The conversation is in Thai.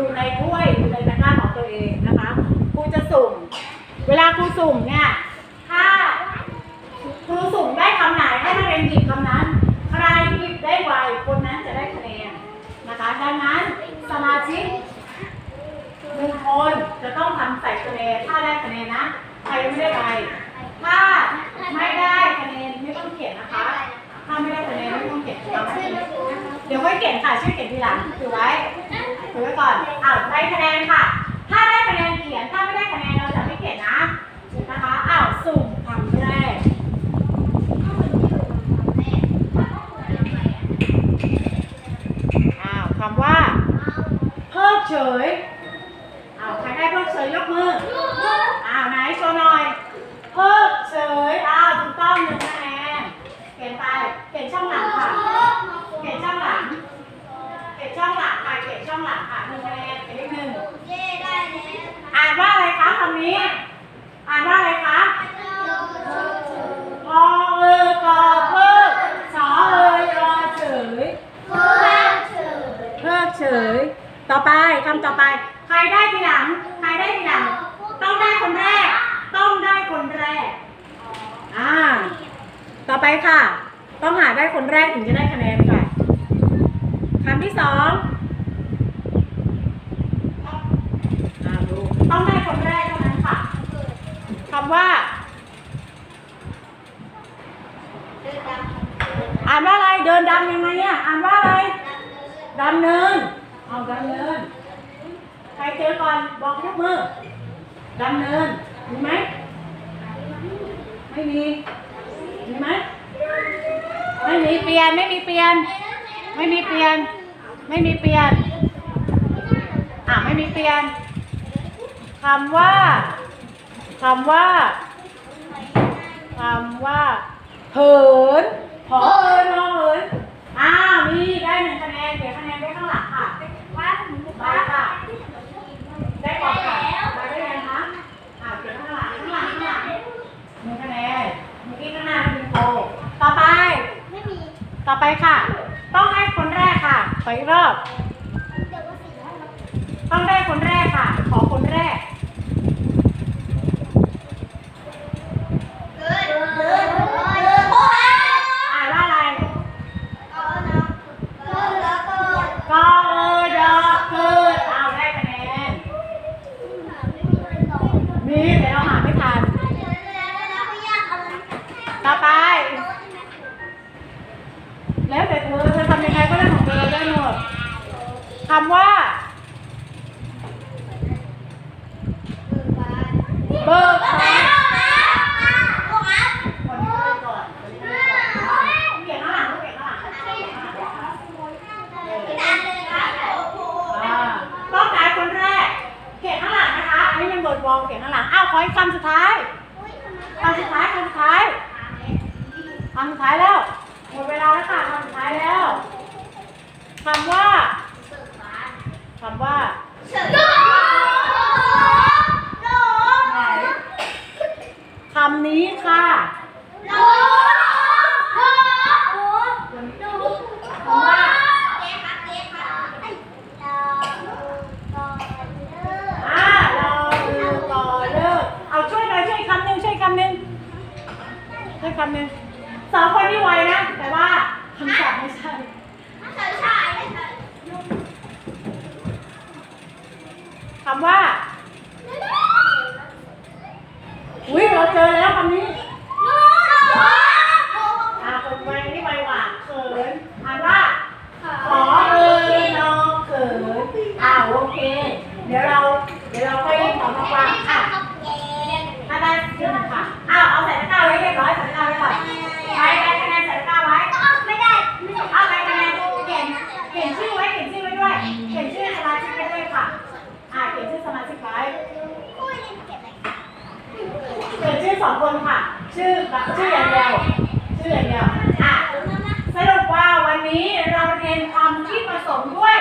อยู่ในถ้วยอยู่ในตะกร้าของตัวเองนะคะครูจะสุ่ม เวลาครูสุ่มเนี่ยถ้าครูสุ่มได้คำไหนให้นักเรียนหยิบคำนั้น ใครหยิบได้ไวคนนั้นจะได้คะแนนนะคะ ดังนั้นสมาชิกหนึ่งคนจะต้องทำใส่คะแนนถ้าได้คะแนนนะใครไม่ได้ไปถ้าไม่ได้คะแนนไม่ต้องเขียนนะคะ ถ้าไม่ได้คะแนนไม่ต้องเขียนเอาไว้เดี๋ยวไว้เขียนค่ะช่วยเขียนทีหลังถือไว้ ไว้ก่อนอ้าได้คะแนนค่ะ ถ้าได้คะแนนเขียน ถ้าไม่ได้คะแนนเราจะไม่เขียนนะนะคะอ้าวสุ่มคำแรกอ้าวคำว่า เพิกเฉยอ้าวใครได้เพิกเฉยยกมืออ้าวไหนโชว์หน่อย เพิกเฉยอ้าวถูกต้องหนึ่งคะแนนเขียนไปเขียนช่องหลังค่ะ เขียนช่องหลัง เขียนช่องหลังค่ะ เขียนช่องหลังค่ะหนึ่งคะแนนเขียนเลขหนึ่ง อ่านว่าอะไรคะคำนี้ อ่านว่าอะไรคะพอเออกอเพิกสอเอยรอเฉย เพิกเฉย ต่อ ไปคำต่อไป ใครได้ทีหลัง ใครได้ทีหลัง ต้องได้คนแรก ต้องได้คนแรก อ่า ต่อไปค่ะ ต้องหาได้คนแรกถึงจะได้คะแนนค่ะคำที่สองต้องได้คนแรกเท่านั้นค่ะคำว่าอ่านว่าอะไร เดินดำยังไงอะอ่านว่าอะไรดำเนิน เอาดำเนิน ใครเจอ ก่อน บอกยกมือดำเนิน มีไหม ไม่มี มีไหม ไม่มีเปลี่ยน ไม่มีเปลี่ยน ไม่มีเปลี่ยน ไม่มีเปลี่ยน อะ ไม่มีเปลี่ยนคำว่าคำว่าคำว่า เหินพอเอิญพอเหินอ้าวมี ได้หนึ่งคะแนนเดี๋ยวคะแนนไว้ข้างหลังค่ะไปค่ะ ได้ก่อนค่ะไปได้ยังคะอ่าเก็บข้างหลังข้างหลังข้างหลังหนึ่งคะแนนเมื่อกี้ข้างหน้าเป็นโตต่อไป ต่อไปค่ะ ต้องให้คนแรกค่ะขออีกรอบ ต้องได้คนแรกค่ะ ขอคนแรกอ่านว่าอะไรกอเออดอกเกิดเอาได้คะแนนมีแต่เราหาไม่ทัน ต่อไป คำว่า เบิกฟ้านนี้เริ่มก่อนคนนี้เริ่มก่อนเขียนข้าต้องการคนแรก เขียนข้างหลังนะคะ อันนี้เป็นบทวอลเขียนข้างหลัง อ้าว ขออีกคำสุดท้ายคำสุดท้ายคำสุดท้ายคำสุดท้ายแล้ว หมดเวลาแล้วค่ะคำสุดท้ายแล้วคำว่าคำว่าไหนคำนี้ค่ะคำว่า อ่ารอลือรอเลิกเอาช่วยหน่อยช่วยคำหนึ่งช่วยคำหนึ่ง คำหนึ่งสองคนนี่ไวนะ แต่ว่าคำศัพท์ไม่ใช่คำว่า อุ้ยเราเจอแล้วคำนี้อ่าคนไวนี่ไวกว่าเขินอ่านว่าขอเอ่ยน้องเขินอ่าวโอเค เดี๋ยวเรา เดี๋ยวเรา สองคนค่ะ ชื่อชื่ออย่างเดียวชื่ออย่างเดียวอะสรุปว่าวันนี้เราเรียนคำที่ผสมด้วย